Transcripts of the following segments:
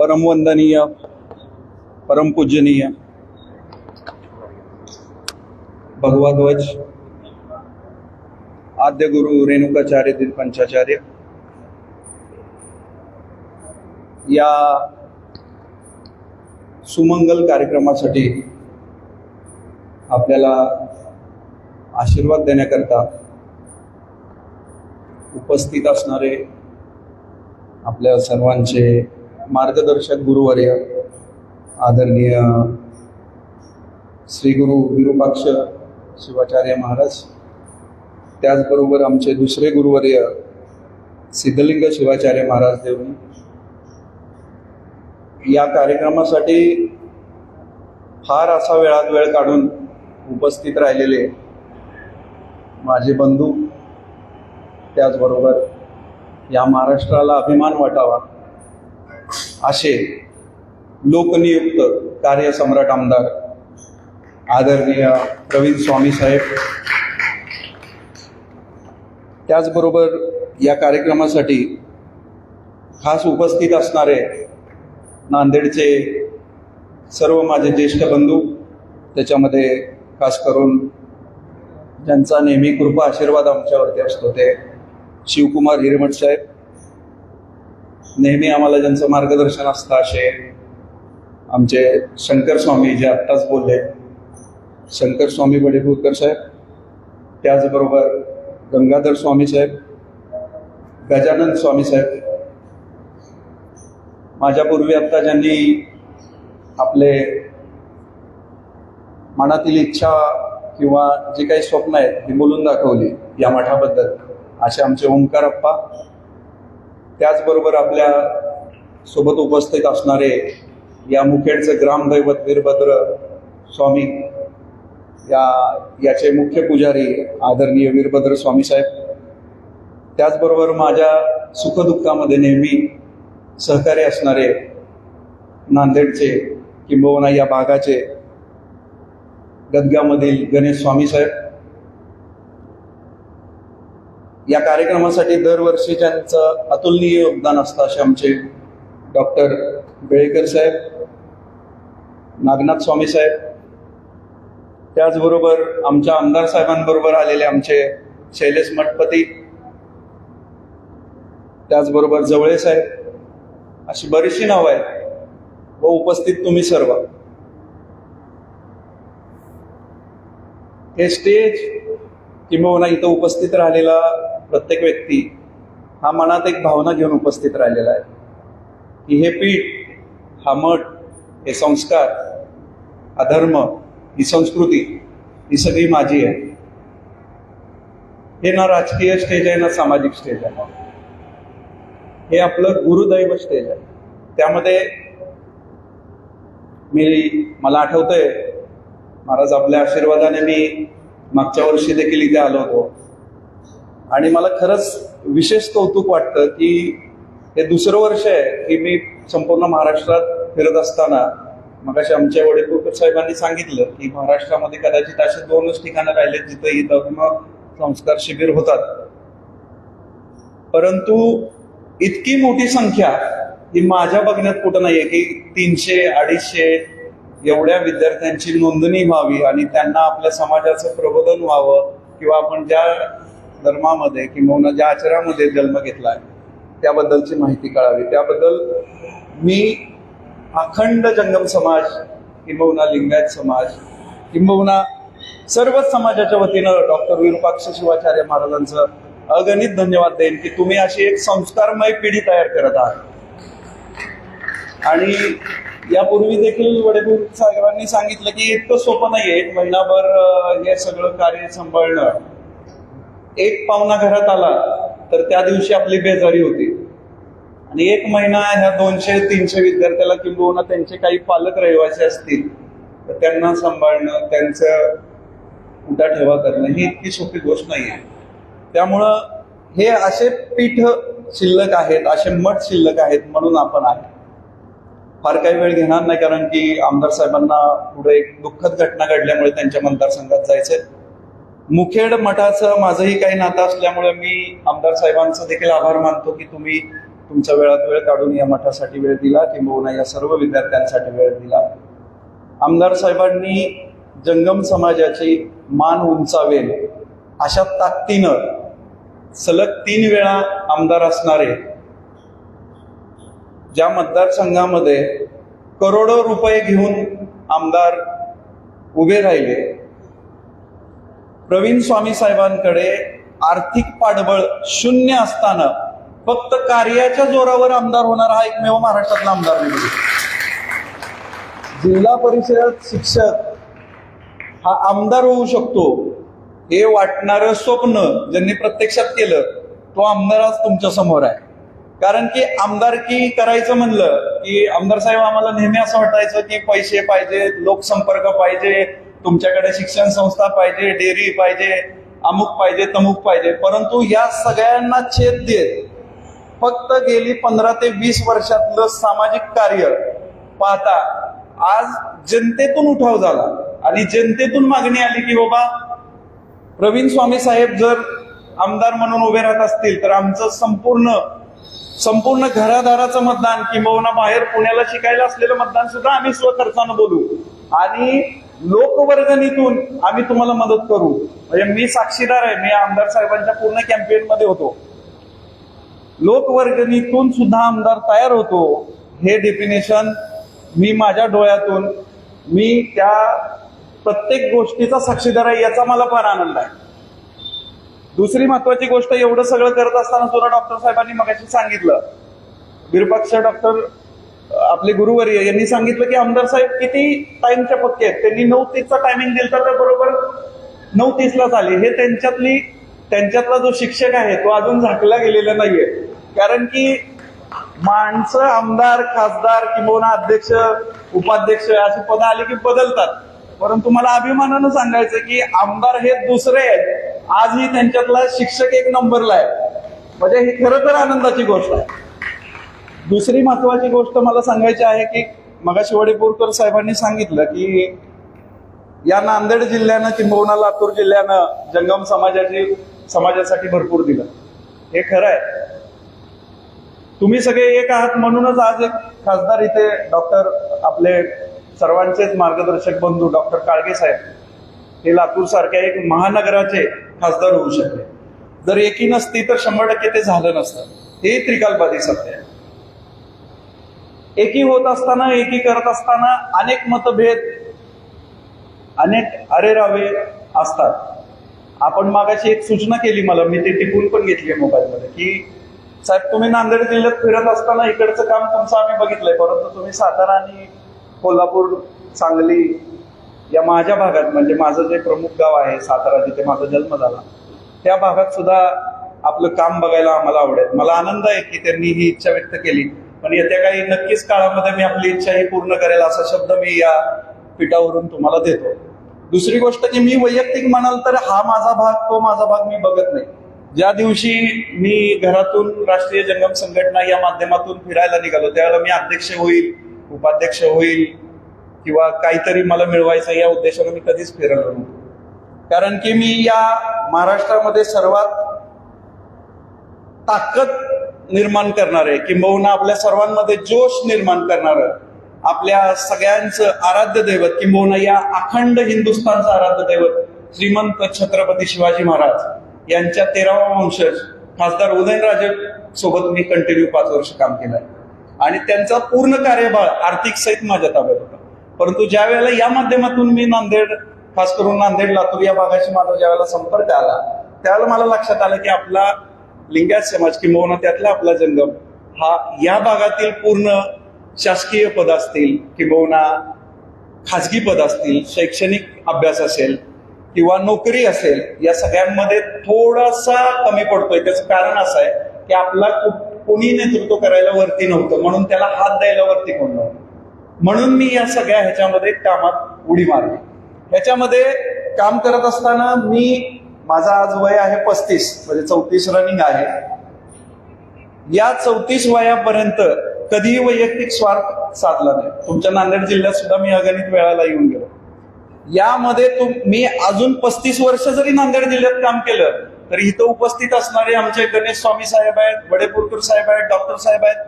परमवंदनीय परमपूजनीय भगवध्वज आद्य गुरु रेणुकाचार्य दिन पंचाचार्य या सुमंगल कार्यक्रमासाठी आपल्याला आशीर्वाद देण्याकरता उपस्थित असणारे आपल्या सर्वांचे मार्गदर्शक गुरुवर्य आदरणीय श्री गुरु विरूपाक्ष शिवाचार्य महाराज त्याचबरोबर आमचे दुसरे गुरुवर्य सिद्धलिंग शिवाचार्य महाराज देवनी या कार्यक्रमासाठी फार असा वेळात वेळ काढून उपस्थित राहिलेले माझे बंधू त्याचबरोबर या महाराष्ट्राला अभिमान वाटावा. असे लोकनियुक्त कार्यसम्राट आमदार आदरणीय प्रवीण स्वामी साहेब. त्याचबरोबर या कार्यक्रमासाठी खास उपस्थित असणारे नांदेडचे सर्व माझे ज्येष्ठ बंधू त्याच्यामध्ये खास करून ज्यांचा नेहमी कृपा आशीर्वाद आमच्यावरती असतो ते शिवकुमार हिरेमठ साहेब. नेहमी आम्हाला ज्यांचं मार्गदर्शन असतं असे आमचे शंकर स्वामी जे आत्ताच बोलले. शंकर स्वामी बडेपूरकर साहेब त्याचबरोबर गंगाधर स्वामी साहेब गजानन स्वामी साहेब. माझ्यापूर्वी आत्ता ज्यांनी आपले मनातील इच्छा किंवा जे काही स्वप्न आहेत ती बोलून दाखवली या मठाबद्दल. असे आमचे ओंकार अप्पा त्याचबरोबर आपल्यासोबत उपस्थित असणारे या मुखेडचे ग्रामदैवत वीरभद्र स्वामी या याचे मुख्य पुजारी आदरणीय वीरभद्र स्वामी साहेब. त्याचबरोबर माझ्या सुखदुःखामध्ये नेहमी सहकार्य असणारे नांदेडचे किंबहुना या भागाचे गदग्यामधील गणेश स्वामी साहेब. या कार्यक्रमासाठी दरवर्षी ज्यांचं अतुलनीय योगदान असतं असे आमचे डॉक्टर बेळेकर साहेब नागनाथ स्वामी साहेब त्याचबरोबर आमच्या आमदार साहेबांबरोबर आलेले आमचे शैलेश मठपती त्याचबरोबर जवळे साहेब अशी बरीचशी नावं आहेत. व उपस्थित तुम्ही सर्व. हे स्टेज किंबहुना इथं उपस्थित राहिलेला प्रत्येक व्यक्ती हा मनात एक भावना घेऊन उपस्थित राहिलेला आहे. की हे पीठ हा मठ हे संस्कार हा धर्म ही संस्कृती ही सगळी माझी आहे. हे ना राजकीय स्टेज आहे ना सामाजिक स्टेज आहे. हे आपलं गुरुदैव स्टेज आहे. त्यामध्ये मी मला आठवतंय महाराज आपल्या आशीर्वादाने मी मागच्या वर्षी देखील इथे आलो होतो. आणि मला खरंच विशेष कौतुक वाटतं की हे दुसरं वर्ष आहे की मी संपूर्ण महाराष्ट्रात फिरत असताना मग अशा आमच्या वडेपूरकर साहेबांनी सांगितलं की महाराष्ट्रामध्ये कदाचित असे दोनच ठिकाणं राहिलेत जिथं ही धर्म संस्कार शिबिर होतात. परंतु इतकी मोठी संख्या ही माझ्या बघण्यात कुठं नाहीये की तीनशे अडीचशे एवढ्या विद्यार्थ्यांची नोंदणी व्हावी आणि त्यांना आपल्या समाजाचं प्रबोधन व्हावं किंवा आपण ज्या धर्मामध्ये किंवा ज्या आचारामध्ये जन्म घेतला आहे त्याबद्दलची माहिती कळावी. त्याबद्दल मी अखंड जंगम समाज किंबहुना लिंगायत समाज किंबहुना सर्वच समाजाच्या वतीनं डॉक्टर विरूपाक्ष शिवाचार्य महाराजांचं अगणित धन्यवाद देईन की तुम्ही अशी एक संस्कारमय पिढी तयार करत आहात. आणि यापूर्वी देखील वडेपूर साहेबांनी सांगितलं की इतकं सोपं नाहीये एक महिनाभर हे सगळं कार्य सांभाळणं. एक पाहुणा घरात आला तर त्या दिवशी आपली बेजारी होती. आणि एक महिना ह्या दोनशे तीनशे विद्यार्थ्याला किंबहुना त्यांचे काही पालक रहिवासी असतील तर त्यांना सांभाळणं त्यांचं उठा ठेवा करणं ही इतकी सोपी गोष्ट नाहीये. त्यामुळं हे असे पीठ शिल्लक आहेत असे मठ शिल्लक आहेत म्हणून आपण आहे. फार काही वेळ घेणार नाही कारण की आमदार साहेबांना पुढे एक दुःखद घटना घडल्यामुळे त्यांच्या मतदारसंघात जायचंय. मुखेड मठाचं माझंही काही नातं असल्यामुळे मी आमदार साहेबांचं देखील आभार मानतो की तुम्ही तुमच्या वेळात वेळ काढून या मठासाठी वेळ दिला किंबहुना या सर्व विद्यार्थ्यांसाठी वेळ दिला. आमदार साहेबांनी जंगम समाजाची मान उंचावेल अशा ताकदीनं सलग तीन वेळा आमदार असणारे ज्या मतदारसंघामध्ये करोडो रुपये घेऊन आमदार उभे राहिले प्रवीण स्वामी साहेबांकडे आर्थिक पाठबळ शून्य असताना फक्त कार्याच्या जोरावर आमदार होणारा हा एकमेव महाराष्ट्रातला आमदार निवडला जिल्हा परिषद शिक्षक हा आमदार होऊ शकतो हे वाटणारं स्वप्न ज्यांनी प्रत्यक्षात केलं तो आमदार आज तुमच्यासमोर आहे. कारण की आमदारकी करायचं म्हणलं की आमदार साहेब आम्हाला नेहमी असं वाटायचं की पैसे पाहिजे लोकसंपर्क पाहिजे तुमच्याकडे शिक्षण संस्था पाहिजे डेअरी पाहिजे अमुक पाहिजे तमुक पाहिजे. परंतु या सगळ्यांना छेद देत फक्त गेली पंधरा ते वीस वर्षातलं सामाजिक कार्य पाहता आज जनतेतून उठाव झाला आणि जनतेतून मागणी आली की बाबा प्रवीण स्वामी साहेब जर आमदार म्हणून उभे राहत असतील तर आमचं संपूर्ण संपूर्ण घरादाराचं मतदान किंबहुना बाहेर पुण्याला शिकायला असलेलं मतदान सुद्धा आम्ही स्वखर्चानं बोलू. आणि लोकवर्गणीतून आम्ही तुम्हाला मदत करू. म्हणजे मी साक्षीदार आहे मी आमदार साहेबांच्या पूर्ण कॅम्पेन मध्ये होतो. लोकवर्गणीतून सुद्धा आमदार तयार होतो. हे डेफिनेशन मी माझ्या डोळ्यातून मी त्या प्रत्येक गोष्टीचा साक्षीदार आहे याचा मला फार आनंद आहे. दुसरी महत्वाची गोष्ट एवढं सगळं करत असताना सुद्धा डॉक्टर साहेबांनी मगाशी सांगितलं. विरुपक्ष डॉक्टर आपले गुरुवर्य यांनी सांगितलं की आमदार साहेब किती टाइमच्या पक्के आहेत? त्यांनी नऊ तीसचा टायमिंग दिलं तर बरोबर नऊ तीसलाच आले हे त्यांच्यातली त्यांच्यातला जो शिक्षक आहे तो अजून झाकला गेलेला नाहीये. कारण की माणसं आमदार खासदार किंवा अध्यक्ष उपाध्यक्ष अशी पदं आली की बदलतात. परंतु मला अभिमानानं सांगायचं की आमदार हे दुसरे आहेत. आजही त्यांच्यातला शिक्षक एक नंबरला आहे. म्हणजे ही खरं तर आनंदाची गोष्ट आहे. दुसरी महत्वाची गोष्ट मला सांगायची आहे की मगाशी वडेपूरकर साहेबांनी सांगितलं की या नांदेड जिल्ह्यानं किंबहुना लातूर जिल्ह्यानं जंगम समाजाची समाजासाठी भरपूर दिलं. हे खरं आहे. तुम्ही सगळे एक आहात म्हणूनच आज एक खासदार इथे डॉक्टर आपले सर्वांचेच मार्गदर्शक बंधू डॉक्टर काळगे साहेब. हे लातूर सारख्या एक महानगराचे खासदार होऊ शकले. जर एकी नसती तर शंभर टक्के ते झालं नसतं. हे त्रिकालबाधी सत्य आहे. एकी होत असताना एकी करत असताना अनेक मतभेद अनेक अरेरावे असतात. आपण मागाशी एक सूचना केली मला मी ते टिपून पण घेतली मोबाईलमध्ये की साहेब तुम्ही नांदेड जिल्ह्यात फिरत असताना इकडचं काम तुमचं आम्ही बघितलंय परंतु तुम्ही सातारा आणि कोल्हापूर सांगली या माझ्या भागात म्हणजे माझं जे प्रमुख गाव आहे सातारा जिथे माझा जन्म झाला त्या भागात सुद्धा आपलं काम बघायला आम्हाला आवडेल. मला आनंद आहे की त्यांनी ही इच्छा व्यक्त केली. पण येत्या काही नक्कीच काळामध्ये मी आपली इच्छा ही पूर्ण करेल असा शब्द मी या पीठावरून तुम्हाला देतो. दुसरी गोष्ट की मी वैयक्तिक म्हणाल तर हा माझा भाग तो माझा भाग मी बघत नाही. ज्या दिवशी मी घरातून राष्ट्रीय जंगम संघटना या माध्यमातून फिरायला निघालो त्यावेळेला मी अध्यक्ष होईल उपाध्यक्ष होईल किंवा काहीतरी मला मिळवायचं या उद्देशाने मी कधीच फिरलो नव्हतो कारण की मी या महाराष्ट्रामध्ये सर्वात ताकद निर्माण करणारे किंबहुना आपल्या सर्वांमध्ये जोश निर्माण करणारं आपल्या सगळ्यांचं आराध्य दैवत किंबहुना या अखंड हिंदुस्थानचं आराध्य दैवत श्रीमंत छत्रपती शिवाजी महाराज यांच्या तेरावा वंशज खासदार उदयनराजे सोबत मी कंटिन्यू पाच वर्ष काम केलंय. आणि त्यांचा पूर्ण कार्यभार आर्थिक सहित माझ्या ताब्यात होता. परंतु ज्या वेळेला या माध्यमातून मी नांदेड खास करून नांदेड लातूर या भागाशी माझा ज्या वेळेला संपर्क आला त्यावेळेला मला लक्षात आलं की आपला लिंगायत समाज किंबहुना त्यातला आपला जंगम हा या भागातील पूर्ण शासकीय पद असतील किंबहुना खाजगी पद असतील शैक्षणिक अभ्यास असेल किंवा नोकरी असेल या सगळ्यांमध्ये थोडासा कमी पडतोय. त्याचं कारण असं आहे की आपला कोणी नेतृत्व करायला वरती नव्हतं म्हणून त्याला हात द्यायला वरती कोण नव्हतं. म्हणून मी या सगळ्या ह्याच्यामध्ये कामात उडी मारली. ह्याच्यामध्ये काम करत असताना मी माझा आज वय आहे पस्तीस म्हणजे चौतीस रनिंग आहे. या चौतीस वयापर्यंत कधीही वैयक्तिक स्वार्थ साधला नाही. तुमच्या नांदेड जिल्ह्यात सुद्धा मी अगणित वेळाला येऊन गेलो. यामध्ये तुम मी अजून पस्तीस वर्ष जरी नांदेड जिल्ह्यात काम केलं तर इथं उपस्थित असणारे आमचे गणेश स्वामी साहेब आहेत वडेपूरकर साहेब आहेत डॉक्टर साहेब आहेत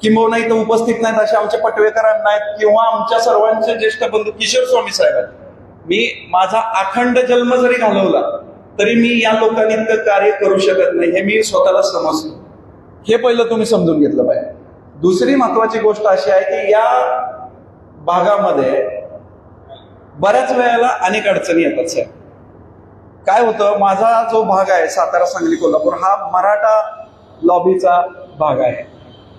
किंबहुना इथं उपस्थित नाहीत असे आमचे पटवेकरांना आहेत किंवा आमच्या सर्वांचे ज्येष्ठ बंधू किशोर स्वामी साहेब आहेत. मी माझा अखंड जन्म जरी घालवला तरी मी या लोकांनी इतकं कार्य करू शकत नाही हे मी स्वतःला समजतो. हे पहिलं तुम्ही समजून घेतलं पाहिजे. दुसरी महत्वाची गोष्ट अशी आहे की या भागामध्ये बऱ्याच वेळेला अनेक अडचणी येतात साहेब काय होतं माझा जो भाग आहे सातारा सांगली कोल्हापूर हा मराठा लॉबीचा भाग आहे.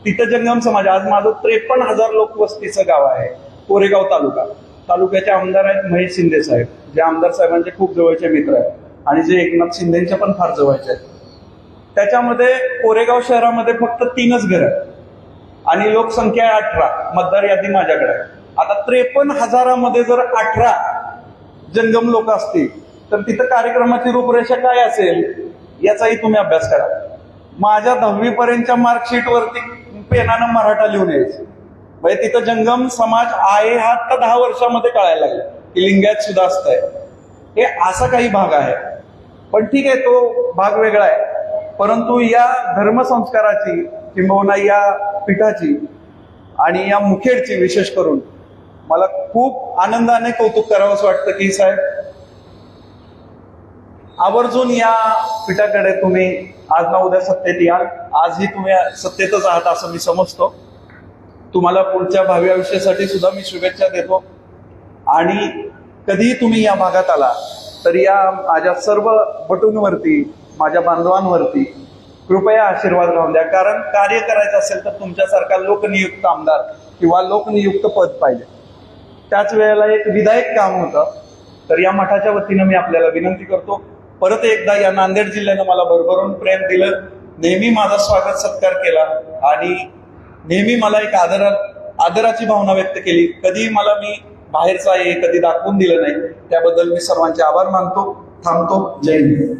तिथं जंगम समाज आज माझं त्रेपन्न हजार लोक वस्तीचं गाव आहे कोरेगाव तालुका. तालुक्याचे आमदार आहेत महेश शिंदे साहेब जे आमदार साहेबांचे खूप जवळचे मित्र आहेत आणि जे एकनाथ शिंदेंचे पण फार जवळचे आहेत. त्याच्यामध्ये कोरेगाव शहरामध्ये फक्त तीनच घर आहेत. आणि लोकसंख्या आहे अठरा मतदार यादी माझ्याकडे आहे. आता त्रेपन्न हजारामध्ये जर अठरा जंगम लोक असतील तर तिथं कार्यक्रमाची रूपरेषा काय असेल याचाही तुम्ही अभ्यास करा. माझ्या दहावीपर्यंतच्या मार्कशीटवरती पेनानं मराठा लिहून यायचं. म्हणजे तिथं जंगम समाज आहे हा आता दहा वर्षामध्ये कळायला लागला की लिंगायत सुद्धा असतंय हे असा काही भाग आहे. पण ठीक आहे तो भाग वेगळा आहे. परंतु या धर्मसंस्काराची किंबहुना या पीठाची आणि या मुखेडची विशेष करून मला खूप आनंदाने कौतुक करावंसं वाटतं की साहेब आवर्जून या पीठाकडे तुम्ही आज ना उद्या सत्तेत याल. आजही तुम्ही सत्तेतच आहात असं मी समजतो. तुम्हाला पुढच्या भावी आयुष्यासाठी सुद्धा मी शुभेच्छा देतो. आणि कधीही तुम्ही या भागात आला तर या माझ्या सर्व बटूंवरती माझ्या बांधवांवरती कृपया आशीर्वाद राहून द्या. कारण कार्य करायचं असेल तर तुमच्यासारखा लोकनियुक्त आमदार किंवा लोकनियुक्त पद पाहिजे. त्याच वेळेला एक विधायक काम होतं तर या मठाच्या वतीनं मी आपल्याला विनंती करतो. परत एकदा या नांदेड जिल्ह्यानं मला भरभरून प्रेम दिलं. नेहमी माझा स्वागत सत्कार केला आणि नेहमी मला एक आदरा आदराची भावना व्यक्त केली. कधी मला मी बाहेरचा आहे कधी दाखवून दिलं नाही. त्याबद्दल मी सर्वांचे आभार मानतो थांबतो. जय हिंद.